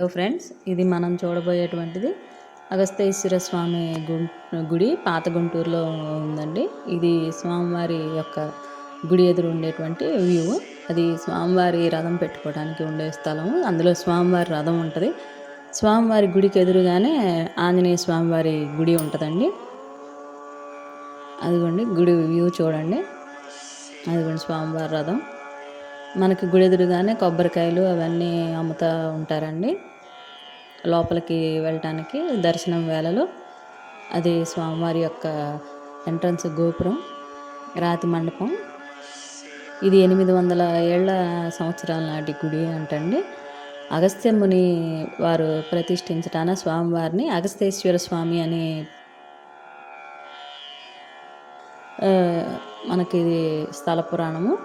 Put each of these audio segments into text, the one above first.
Hello friends ఇది మనం చూడబోయేటువంటిది అగస్తేశ్వర స్వామి గు- గుడి పాత గుంటూరులో ఉందండి. ఇది స్వామివారి యొక్క గుడి ఎదురు ఉండేటువంటి వ్యూ. అది స్వామివారి రథం పెట్టుకోవడానికి ఉండే స్థలము. అందులో స్వామివారి రథం ఉంటుంది. స్వామివారి గుడికి ఎదురుగానే ఆంజనేయ స్వామివారి గుడి ఉంటుందండి. అదిగోండి గుడి వ్యూ చూడండి. అదిగోండి స్వామివారి రథం. మనకి గుడి ఎదురుగానే కొబ్బరికాయలు అవన్నీ అమ్ముతూ ఉంటారండి. లోపలికి వెళ్ళటానికి దర్శనం వేళలో అది స్వామివారి యొక్క ఎంట్రన్స్ గోపురం రాతి మండపం. ఇది ఎనిమిది వందల ఏళ్ళ సంవత్సరాల నాటి గుడి అంటండి. అగస్త్యముని వారు ప్రతిష్ఠించటాన స్వామివారిని అగస్తేశ్వర స్వామి అని మనకి ఇది స్థల పురాణము.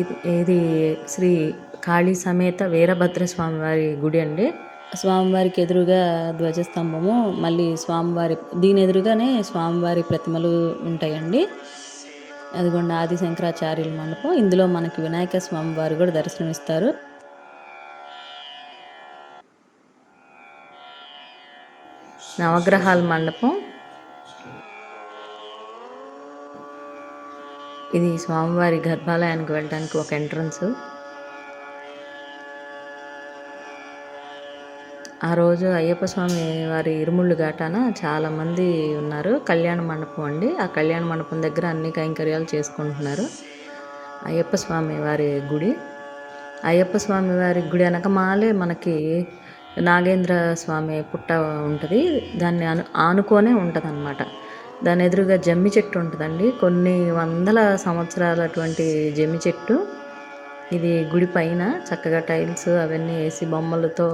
ఇది ఇది శ్రీ కాళీ సమేత వీరభద్ర స్వామివారి గుడి అండి. స్వామివారికి ఎదురుగా ధ్వజస్తంభము మళ్ళీ స్వామివారి దీని ఎదురుగానే స్వామివారి ప్రతిమలు ఉంటాయండి. అదిగోండి ఆది శంకరాచార్యుల మండపం. ఇందులో మనకి వినాయక స్వామి వారు కూడా దర్శనమిస్తారు. నవగ్రహాల మండపం. ఇది స్వామివారి గర్భాలయానికి వెళ్ళడానికి ఒక ఎంట్రన్స్. ఆ రోజు అయ్యప్ప స్వామి వారి ఇరుముళ్ళు ఘాటాన చాలామంది ఉన్నారు. కళ్యాణ మండపం అండి. ఆ కళ్యాణ మండపం దగ్గర అన్ని కైంకర్యాలు చేసుకుంటున్నారు. అయ్యప్ప స్వామి వారి గుడి. అయ్యప్ప స్వామి వారి గుడి అనక మాలే మనకి నాగేంద్ర స్వామి పుట్ట ఉంటుంది. దాన్ని అను ఆనుకోనే ఉంటుంది అనమాట దాని ఎదురుగా జమ్మి చెట్టు ఉంటుందండి. కొన్ని వందల సంవత్సరాలటువంటి జమ్మి చెట్టు. ఇది గుడి పైన చక్కగా టైల్స్ అవన్నీ వేసి బొమ్మలతో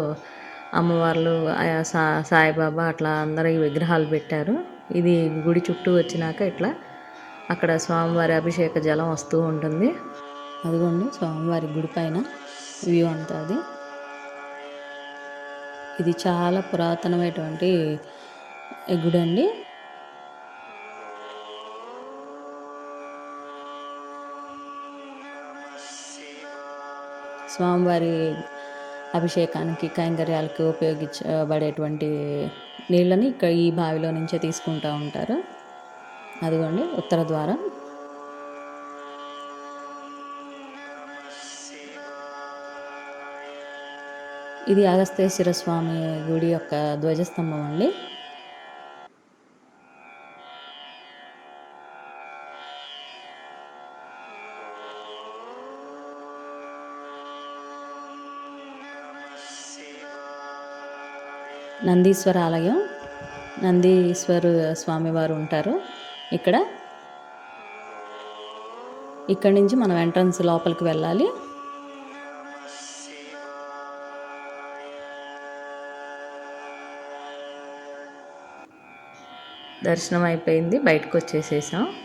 అమ్మవార్లు సా సాయిబాబా అట్లా అందరి ఈ విగ్రహాలు పెట్టారు. ఇది గుడి చుట్టూ వచ్చినాక ఇట్లా అక్కడ స్వామివారి అభిషేక జలం వస్తూ ఉంటుంది. అదిగోండి స్వామివారి గుడి పైన వ్యూ అంతా అది. ఇది చాలా పురాతనమైనటువంటి గుడి అండి స్వామివారి అభిషేకానికి కైంకర్యాలకి ఉపయోగించబడేటువంటి నీళ్ళని ఇక్కడ ఈ బావిలో నుంచే తీసుకుంటూ ఉంటారు. అదిగోండి ఉత్తర ద్వారం. ఇది అగస్తేశ్వర స్వామి గుడి యొక్క ధ్వజస్తంభం అండి. నందీశ్వర ఆలయం. నందీశ్వర స్వామివారు ఉంటారు ఇక్కడ. ఇక్కడి నుంచి మనం ఎంట్రన్స్ లోపలికి వెళ్ళాలి. దర్శనం అయిపోయింది బయటకు వచ్చేసేసాం.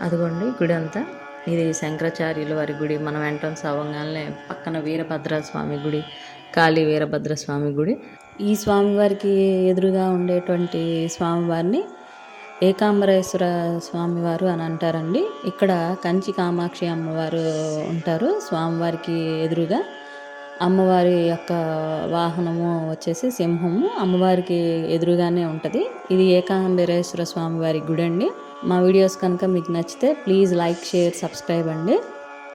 అదిగోండి గుడి అంతా ఇది శంకరాచార్యుల వారి గుడి. మనం ఎంట్రన్స్ అవ్వగానే పక్కన వీరభద్ర స్వామి గుడి కాళీ వీరభద్ర స్వామి గుడి. ఈ స్వామివారికి ఎదురుగా ఉండేటువంటి స్వామివారిని ఏకాంబరేశ్వర స్వామివారు అని అంటారండి. ఇక్కడ కంచి కామాక్షి అమ్మవారు ఉంటారు. స్వామివారికి ఎదురుగా అమ్మవారి యొక్క వాహనము వచ్చేసి సింహము. అమ్మవారికి ఎదురుగానే ఉంటుంది. ఇది ఏకాంబరేశ్వర స్వామివారి గుడి అండి మా వీడియోస్ కనుక మీకు నచ్చితే ప్లీజ్ లైక్ షేర్ సబ్స్క్రైబ్ అండి.